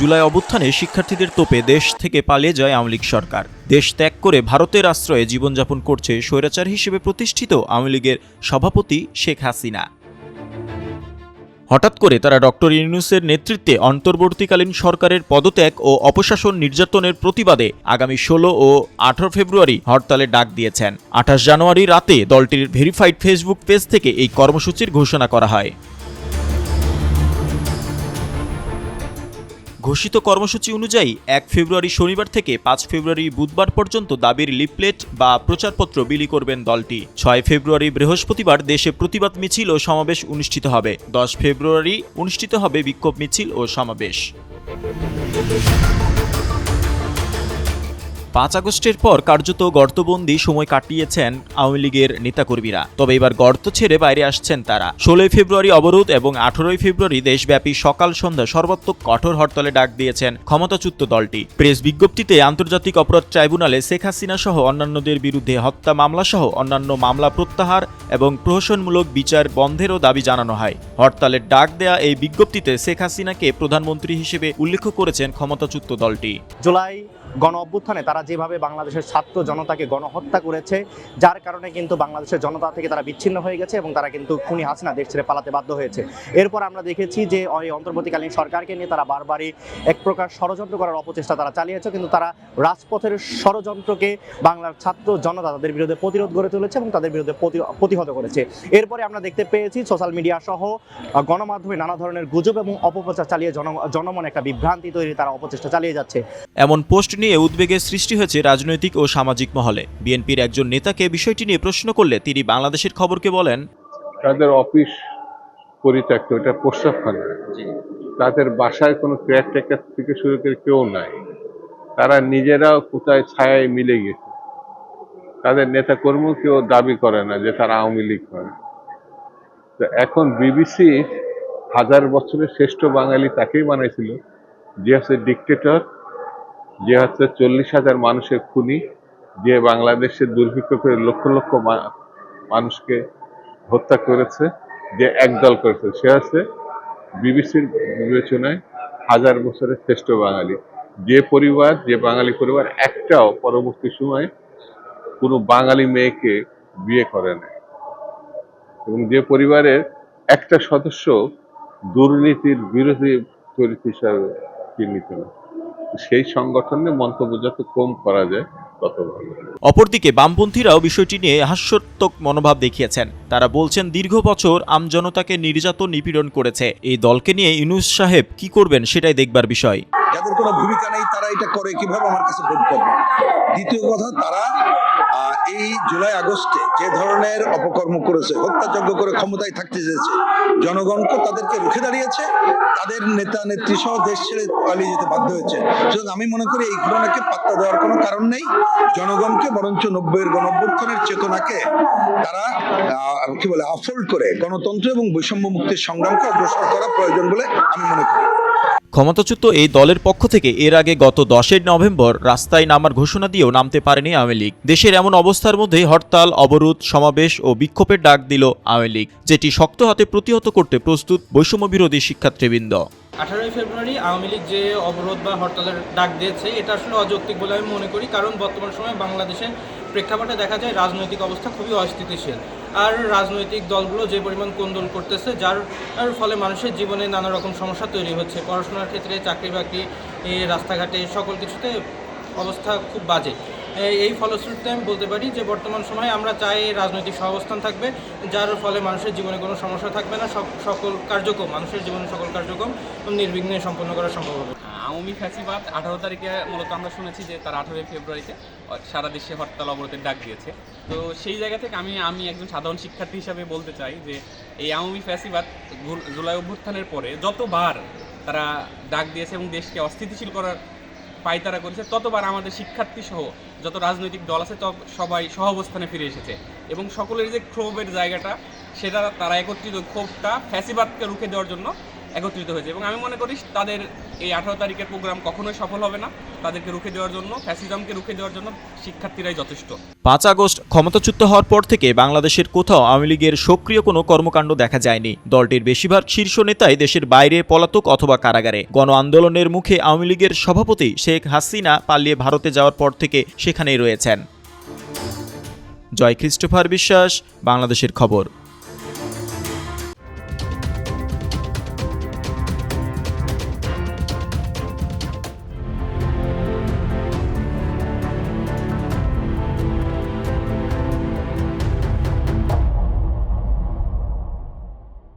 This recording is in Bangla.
জুলাই অভ্যুত্থানে শিক্ষার্থীদের তোপে দেশ থেকে পালিয়ে যায় আওয়ামী লীগ সরকার। দেশ ত্যাগ করে ভারতের আশ্রয়ে জীবনযাপন করছে স্বৈরাচার হিসেবে প্রতিষ্ঠিত আওয়ামী লীগের সভাপতি শেখ হাসিনা। হঠাৎ করে তারা ডক্টর ইউনুসের নেতৃত্বে অন্তর্বর্তীকালীন সরকারের পদত্যাগ ও অপশাসন নির্যাতনের প্রতিবাদে আগামী ষোলো ও আঠারো ফেব্রুয়ারি হরতালের ডাক দিয়েছেন। আঠাশ জানুয়ারি রাতে দলটির ভেরিফাইড ফেসবুক পেজ থেকে এই কর্মসূচির ঘোষণা করা হয়। ঘোষিত কর্মসূচি অনুযায়ী এক ফেব্রুয়ারি শনিবার থেকে পাঁচ ফেব্রুয়ারি বুধবার পর্যন্ত দাবির লিফলেট বা প্রচারপত্র বিলি করবেন দলটি। ছয় ফেব্রুয়ারি বৃহস্পতিবার দেশে প্রতিবাদ মিছিল ও সমাবেশ অনুষ্ঠিত হবে। দশ ফেব্রুয়ারি অনুষ্ঠিত হবে বিক্ষোভ মিছিল ও সমাবেশ। পাঁচ আগস্টের পর কার্যত গর্তবন্দি সময় কাটিয়েছেন আওয়ামী লীগের নেতাকর্মীরা। তবে এবার গর্ত ছেড়ে বাইরে আসছেন তারা। ষোলোই ফেব্রুয়ারি অবরোধ এবং আঠারোই ফেব্রুয়ারি দেশব্যাপী সকাল সন্ধ্যা সর্বাত্মক কঠোর হরতালে ডাক দিয়েছেন ক্ষমতাচ্যুত দলটি। প্রেস বিজ্ঞপ্তিতে আন্তর্জাতিক অপরাধ ট্রাইব্যুনালে শেখ হাসিনা সহ অন্যান্যদের বিরুদ্ধে হত্যা মামলা সহ অন্যান্য মামলা প্রত্যাহার এবং প্রহসনমূলক বিচার বন্ধেরও দাবি জানানো হয়। হরতালের ডাক দেয়া এই বিজ্ঞপ্তিতে শেখ হাসিনাকে প্রধানমন্ত্রী হিসেবে উল্লেখ করেছেন ক্ষমতাচ্যুত দলটি। জুলাই গণ অভ্যুত্থানে তারা যেভাবে বাংলাদেশের ছাত্র জনতাকে গণহত্যা করেছে, যার কারণে কিন্তু বাংলাদেশের জনতা থেকে তারা বিচ্ছিন্ন হয়ে গেছে এবং তারা কিন্তু খুনি হাসিনা দেশ ছেড়ে পালাতে বাধ্য হয়েছে। এরপর আমরা দেখেছি যে ওই অন্তর্বর্তীকালীন সরকারকে নিয়ে তারা বারবারই এক প্রকার ষড়যন্ত্র করার অপচেষ্টা তারা চালিয়েছে, কিন্তু তারা রাজপথের ষড়যন্ত্রকে বাংলার ছাত্র জনতা তাদের বিরুদ্ধে প্রতিরোধ গড়ে তুলেছে এবং তাদের বিরুদ্ধে প্রতি- প্রতিহত করেছে। এরপরে আমরা দেখতে পেয়েছি সোশ্যাল মিডিয়া সহ গণমাধ্যমে নানা ধরনের গুজব এবং অপপ্রচার চালিয়ে জন, জনমনে একটা বিভ্রান্তি তৈরি তারা অপচেষ্টা চালিয়ে যাচ্ছে। এমন পোস্ট নিয়ে উদ্বেগের সৃষ্টি হয়েছে রাজনৈতিক ও সামাজিক মহলে। বিএনপির একজন নেতাকে বিষয়টি নিয়ে প্রশ্ন করলে তিনি বাংলাদেশের খবরকে বলেন তাদের অফিস পরিত্যক্ত এটা প্রস্তাবখানা তাদের বাসায় কোনো কেয়ারটেকার থেকে শুরু করে কেউ নাই। তারা নিজেরাও কোথায় ছায়ায় মিলে গেছে। তাদের নেতা কর্মী কেউ দাবি করে না যে তারা আওয়ামী লীগ করে তো এখন বিবিসি হাজার বছরের শ্রেষ্ঠ বাঙালি তাকেই বানাইছিল যে হচ্ছে ডিকটেটর যে হচ্ছে চল্লিশ হাজার মানুষের খুনি, যে বাংলাদেশে দুর্ভিক্ষ করে লক্ষ লক্ষ মানুষকে হত্যা করেছে, যে একদল করেছে, সে হচ্ছে বিবিসির বিবেচনায় হাজার বছরের শ্রেষ্ঠ বাঙালি। যে পরিবার, যে বাঙালি পরিবার একটাও পরবর্তী সময়ে কোনো বাঙালি মেয়েকে বিয়ে করে না এবং যে পরিবারের একটা সদস্য দুর্নীতির বিরোধী চরিত্র হিসাবে চিহ্নিত না সেই সংগঠনে মন্তব্য যত কম করা যায়, তত ভালো। অপরদিকে বামপন্থীরাও বিষয়টি নিয়ে হাস্যোত্মক মনোভাব দেখিয়েছেন। তারা বলছেন, দীর্ঘ বছর আমজনতাকে নির্যাতন নিপীড়ন করেছে। এই দলকে নিয়ে ইউনুস সাহেব কি করবেন সেটাই দেখবার বিষয়। যাদের কোনো ভূমিকা নেই, তারা এটা করে। কীভাবে আমার কাছে ভোট করবে? দ্বিতীয় কথা, তারা এই জুলাই আগস্টে যে ধরনের অপকর্ম করেছে, হত্যাযজ্ঞ করে ক্ষমতায় থাকতে চেয়েছে জনগণকে তাদেরকে রুখে দাঁড়িয়েছে, তাদের নেতা, নেত্রী সহ দেশ ছেড়ে পালিয়ে যেতে বাধ্য হয়েছে। সুতরাং আমি মনে করি এই ঘটনাকে পাত্তা দেওয়ার কোনো কারণ নেই। জনগণকে বরঞ্চ নব্বইয়ের গণঅভ্যুত্থানের চেতনাকে তারা কি বলে, আফোল্ড করে গণতন্ত্র এবং বৈষম্য মুক্তির সংগ্রামকে অগ্রসর করা প্রয়োজন বলে আমি মনে করি। ক্ষমতাচ্যুত এই দলের পক্ষ থেকে এর আগে গত দশের নভেম্বর রাস্তায় নামার ঘোষণা দিয়েও নামতে পারেনি আওয়ামী লীগ। দেশের এমন অবস্থার মধ্যে হরতাল, অবরোধ, সমাবেশ ও বিক্ষোভের ডাক দিল আওয়ামী লীগ, যেটি শক্ত হাতে প্রতিহত করতে প্রস্তুত বৈষম্য বিরোধী শিক্ষার্থীবৃন্দ। আঠারোই ফেব্রুয়ারি আওয়ামী লীগ যে অবরোধ বা হরতালের ডাক দিয়েছে, এটা আসলে অযৌক্তিক বলে আমি মনে করি, কারণ বর্তমান সময়ে বাংলাদেশের প্রেক্ষাপটে দেখা যায় রাজনৈতিক অবস্থা খুবই অস্থিতিশীল। আর রাজনৈতিক দলগুলো যে পরিমাণ কোন্দল করতেছে, যার ফলে মানুষের জীবনে নানা রকম সমস্যা তৈরি হচ্ছে। পড়াশোনার ক্ষেত্রে চাকরি বাকরি রাস্তাঘাটে সকল কিছুতে অবস্থা খুব বাজে। এই- ফলশ্রুতিতে আমি বলতে পারি যে, বর্তমান সময়ে আমরা চাই রাজনৈতিক সহাবস্থান থাকবে, যার ফলে মানুষের জীবনে কোনো সমস্যা থাকবে না। সকল কার্যক্রম, মানুষের জীবনে সকল কার্যক্রম নির্বিঘ্নে সম্পন্ন করা সম্ভব হবে। আওয়ামী ফ্যাসিবাদ আঠারো তারিখে মূলত আমরা শুনেছি যে তার আঠারোই ফেব্রুয়ারিতে সারা দেশে হরতাল অবরোধের ডাক দিয়েছে। তো সেই জায়গা থেকে আমি আমি একজন সাধারণ শিক্ষার্থী হিসাবে বলতে চাই যে এই আওয়ামী ফ্যাসিবাদ জুলাই অভ্যুত্থানের পরে যতবার তারা ডাক দিয়েছে এবং দেশকে অস্থিতিশীল করার পায়তারা করেছে, ততবার আমাদের শিক্ষার্থী সহ যত রাজনৈতিক দল আছে তত সবাই সহাবস্থানে ফিরে এসেছে। এবং সকলের যে ক্ষোভের জায়গাটা, সেটা তারা একত্রিত ক্ষোভটা ফ্যাসিবাদকে রুখে দেওয়ার জন্য একত্রিত হয়েছে। এবং আমি মনে করি তাদের এই আঠারো তারিখের প্রোগ্রাম কখনোই সফল হবে না। তাদেরকে রুখে দেওয়ার জন্য, ফ্যাসিজমকে রুখে দেওয়ার জন্য শিক্ষার্থীরাই যথেষ্ট। পাঁচ আগস্ট ক্ষমতাচ্যুত হওয়ার পর থেকে বাংলাদেশের কোথাও আওয়ামী লীগের সক্রিয় কোনো কর্মকাণ্ড দেখা যায়নি। দলটির বেশিরভাগ শীর্ষ নেতাই দেশের বাইরে পলাতক অথবা কারাগারে। গণ আন্দোলনের মুখে আওয়ামী লীগের সভাপতি শেখ হাসিনা পালিয়ে ভারতে যাওয়ার পর থেকে সেখানেই রয়েছেন। জয় ক্রিস্টোফার বিশ্বাস, বাংলাদেশের খবর।